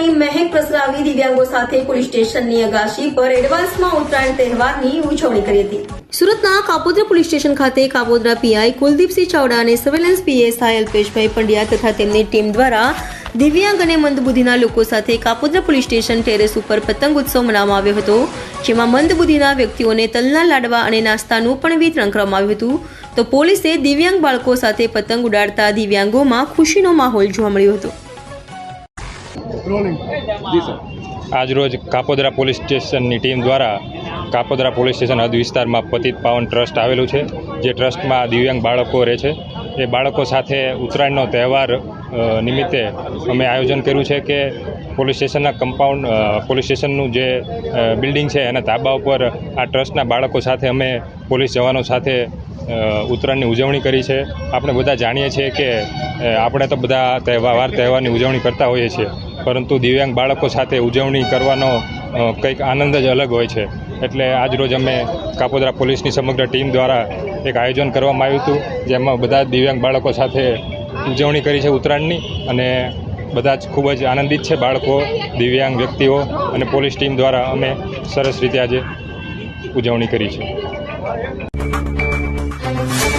ઉદ્વેગ પ્રસરાવી દિવ્યાંગો સાથે પોલીસ સ્ટેશનની અગાશી પર એડવાન્સમાં ઉત્તરાયણ તહેવારની ઉજવણી કરી હતી. સુરતના કાપોદ્રા પોલીસ સ્ટેશન ખાતે કાપોદ્રા પીઆઈ કુલદીપસિંહ ચાવડા અને સર્વેલન્સ પીએસઆઈ અલ્પેશભાઈ પંડ્યા તથા તેમની ટીમ દ્વારા દિવ્યાંગ અને મંદબુદ્ધિના લોકો સાથે કાપોદ્રા પોલીસ સ્ટેશન ટેરેસ ઉપર પતંગ ઉત્સવ મનાવવામાં આવ્યો હતો, જેમાં મંદબુદ્ધિના વ્યક્તિઓને તલના લાડવા અને નાસ્તાનું પણ વિતરણ કરવામાં આવ્યું હતું. તો પોલીસે દિવ્યાંગ બાળકો સાથે પતંગ ઉડાડતા દિવ્યાંગોમાં ખુશીનો માહોલ જોવા મળ્યો હતો. આજરોજ કાપોદરા પોલીસ સ્ટેશનની ટીમ દ્વારા કાપોદરા પોલીસ સ્ટેશન હદ વિસ્તારમાં પતિત પાવન ટ્રસ્ટ આવેલું છે, જે ટ્રસ્ટમાં દિવ્યાંગ બાળકો રહે છે. એ બાળકો સાથે ઉત્તરાયણનો તહેવાર નિમિત્તે અમે આયોજન કર્યું છે કે પોલીસ સ્ટેશનના કમ્પાઉન્ડ પોલીસ સ્ટેશનનું જે બિલ્ડિંગ છે એના તાબા ઉપર આ ટ્રસ્ટના બાળકો સાથે અમે પોલીસ જવાનો સાથે ઉત્તરાયણની ઉજવણી કરી છે. આપણે બધા જાણીએ છીએ કે આપણે તો બધા તહેવાર તહેવારની ઉજવણી કરતા હોઈએ છીએ. પરંતુ દિવ્યાંગ બાળકો સાથે ઉજવણી કરવાનો કંઈક આનંદ જ અલગ હોય છે. એટલે આજ રોજ અમે કાપોદરા પોલીસની સમગ્ર ટીમ દ્વારા એક આયોજન કરવામાં આવ્યું હતું, જેમાં બધા દિવ્યાંગ બાળકો સાથે ઉજવણી કરી છે ઉત્તરાયણની. અને બધા જ ખૂબ જ આનંદિત છે બાળકો, દિવ્યાંગ વ્યક્તિઓ અને પોલીસ ટીમ દ્વારા અમે સરસ રીતે આજે ઉજવણી કરી છે. Thank you.